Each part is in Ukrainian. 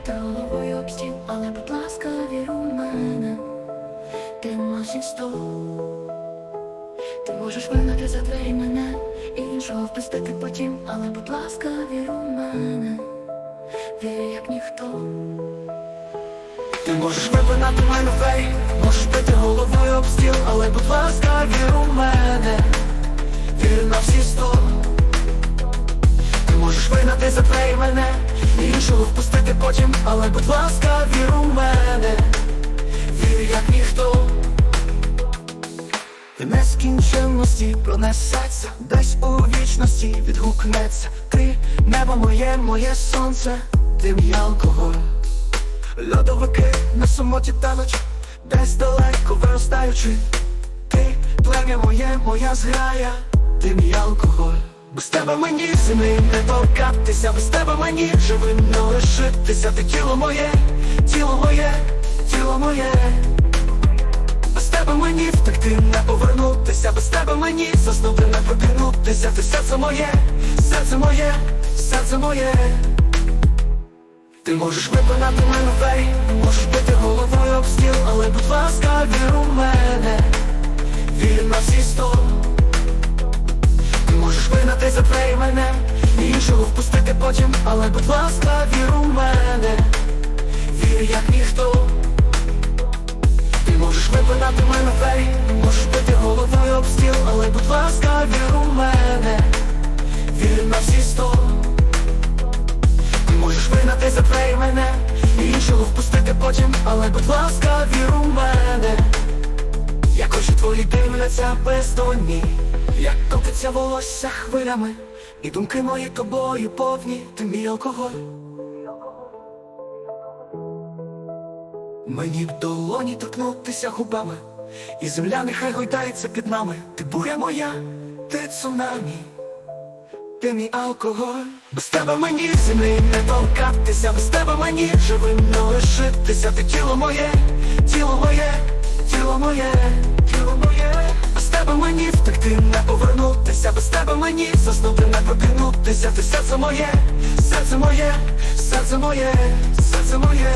бити головою об стіл, але будь ласка, вір у мене. Ти носиш сто. Ти можеш вигнати за двері мене і іншого впустити потім, але будь ласка, вір у мене. Вір як ніхто. Ти можеш випинати мене фей, можеш бити головою об стіл, але будь ласка, вір у мене, вір на всі сто. Ти можеш вигнати за двері мене, і впустити потім, але будь ласка, вір у мене, вір як ніхто. В нескінченності пронесеться, десь у вічності відгукнеться. Ти небо моє, моє сонце, ти мій алкоголь. Льодовики на самоті тануть, десь далеко виростаючи. Ти плем'я моє, моя зграя, ти мій алкоголь. Без тебе мені зими не торкатися, без тебе мені живим не лишитися. Ти тіло моє, тіло моє, тіло моє. Без тебе мені втекти, не повернутися, без тебе мені заснути, не прокинутися. Ти серце моє, серце моє, серце моє. Ти можеш випинати мене фей, можеш бити головою об стіл, але будь ласка, вір у мене, вір на всі сто. Ти можеш вигнати за двері мене, і іншого впустити потім, але будь ласка, вір у мене, вір як ніхто. Ти можеш випинати мене фей, можеш бити головою об стіл, але будь ласка, вір у мене, вір на всі сто. Ти можеш вигнати за двері мене. Іншого впустити потім, але будь ласка, вір у мене. Як очі твої дивляться бездонні Як котиться волосся хвилями І думки мої тобою повні, ти мій алкоголь. Мені б долоні торкнутися губами І земля нехай гойдається під нами. Ти буря моя, ти цунамі ти мій алкоголь. Без тебе мені землі не торкатися, без тебе мені живим не лишитися. Ти тіло моє, тіло моє, без тебе мені заснути, не прокинутися. Ти серце моє, серце моє, серце моє, серце моє.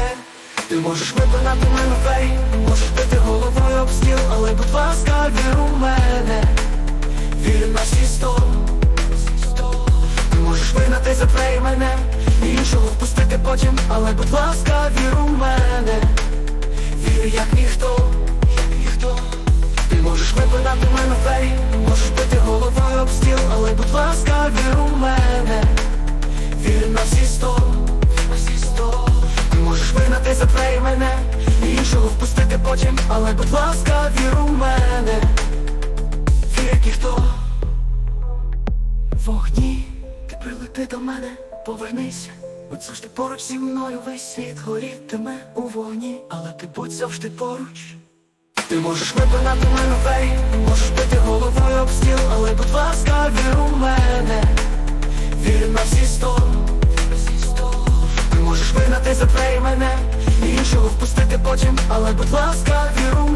Ти можеш випинати мене фей, можеш бити головою об стіл, але будь ласка, вір у мене, вір на всі сто. Ти можеш вигнати за двері мене І іншого впустити потім, але будь ласка, вір у мене Вір як ніхто, але будь ласка, вір у мене. Вір як ніхто. Вогні, ти прилети до мене, повернися Будь завжди поруч зі мною весь світ горітиме у вогні, але ти будь завжди поруч. Ти можеш випинати мене фей, можеш бити головою об стіл, але будь ласка, вір у мене, вір на всі Що впустити потім, але будь ласка, віру